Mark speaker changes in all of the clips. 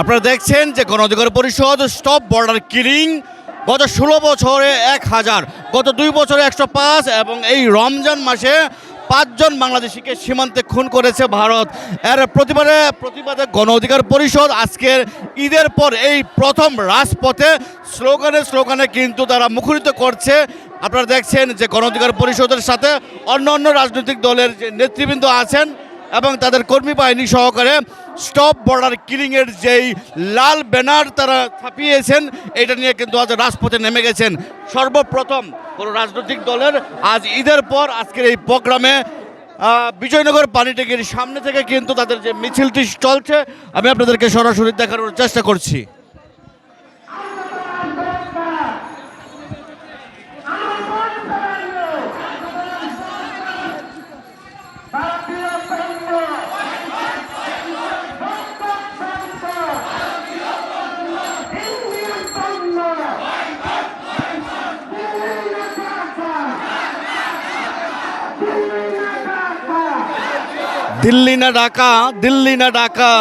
Speaker 1: আপনারা দেখছেন যে গণঅধিকার পরিষদ স্টপ বর্ডার কিলিং গত ষোলো বছরে এক হাজার, গত দুই বছরে একশো পাঁচ এবং এই রমজান মাসে পাঁচজন বাংলাদেশিকে সীমান্তে খুন করেছে ভারত। এর প্রতিবাদে প্রতিবাদে গণ অধিকার পরিষদ আজকের ঈদের পর এই প্রথম রাজপথে স্লোগানে স্লোগানে কিন্তু তারা মুখরিত করছে। আপনারা দেখছেন যে গণ অধিকার পরিষদের সাথে অন্য অন্য রাজনৈতিক দলের যে নেতৃবৃন্দ আছেন এবং তাদের কর্মী বাহিনী সহকারে স্টপ বর্ডার কিলিংয়ের যেই লাল ব্যানার তারা ছাপিয়েছেন, এটা নিয়ে কিন্তু আজ রাজপথে নেমে গেছেন। সর্বপ্রথম কোনো রাজনৈতিক দলের আজ ঈদের পর আজকের এই প্রোগ্রামে বিজয়নগর পানিটেকের সামনে থেকে কিন্তু তাদের যে মিছিলটি চলছে, আমি আপনাদেরকে সরাসরি দেখানোর চেষ্টা করছি। দিল্লি না ঢাকা, দিল্লি না ঢাকা।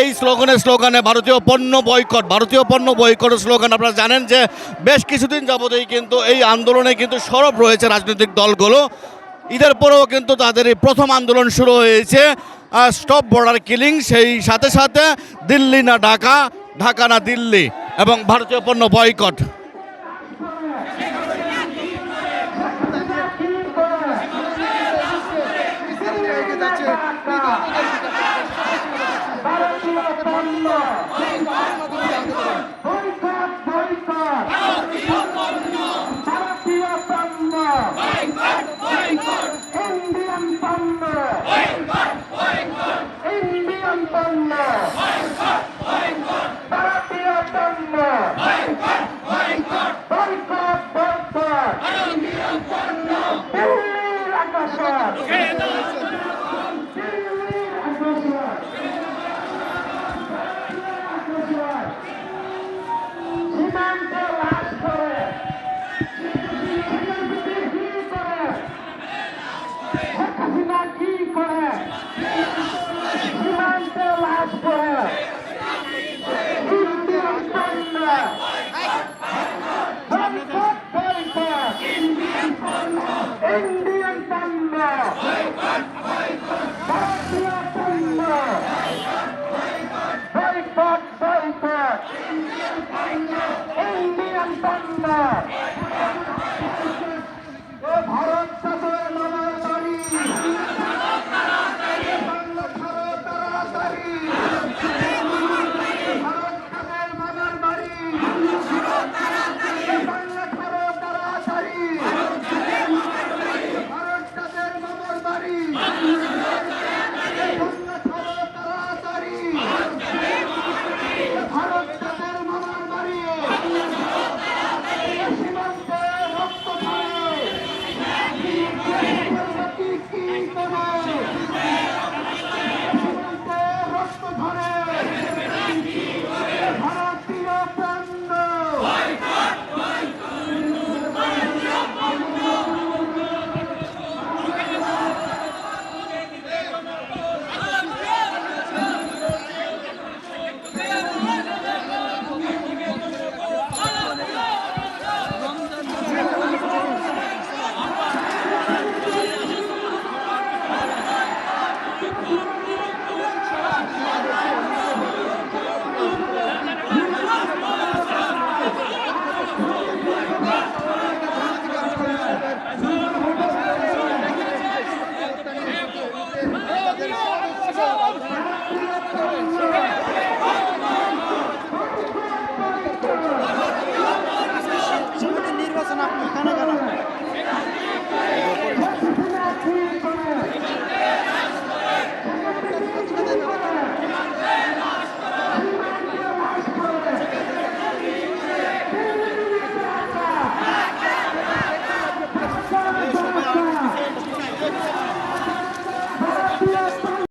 Speaker 1: এই স্লোগানে স্লোগানে ভারতীয় পণ্য বয়কট, ভারতীয় পণ্য বয়কটের স্লোগান। আপনারা জানেন যে বেশ কিছুদিন যাবতেই কিন্তু এই আন্দোলনে কিন্তু সরব রয়েছে রাজনৈতিক দলগুলো। ঈদের পরেও কিন্তু তাদের এই প্রথম আন্দোলন শুরু হয়েছে স্টপ বর্ডার কিলিং সেই সাথে সাথে দিল্লি না ঢাকা ঢাকা না দিল্লি। এবং ভারতীয় পণ্য বয়কট।
Speaker 2: ইন্ডিয়ান পণ্য ইন্ডিয়ান পণ্য ভারতীয় এই মিরান পান্না ভারত Thank you.